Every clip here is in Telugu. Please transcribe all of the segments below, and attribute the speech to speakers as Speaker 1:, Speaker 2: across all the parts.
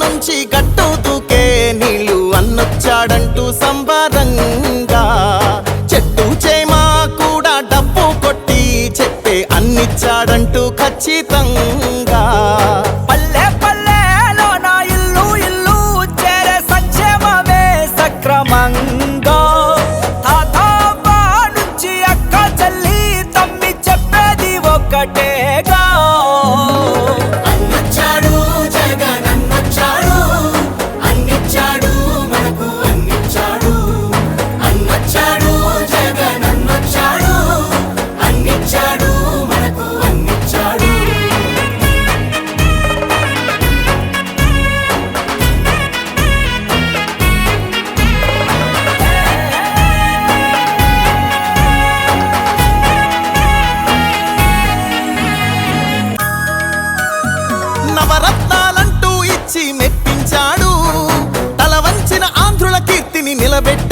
Speaker 1: నుంచి గట్టు దూకే నీళ్ళు అన్నొచ్చాడంటూ సంబరంగా. చెట్టు చేమా కూడా డబ్బు కొట్టి చెప్పే అన్నిచ్చాడంటూ ఖచ్చితంగా. Ăn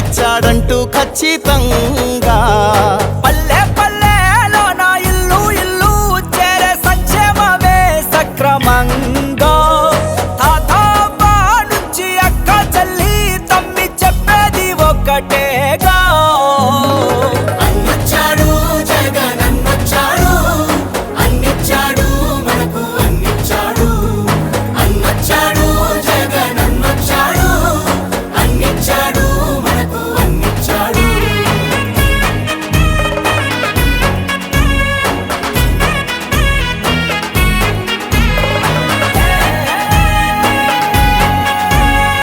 Speaker 1: ఇచ్చాడంటూ ఖచ్చితంగా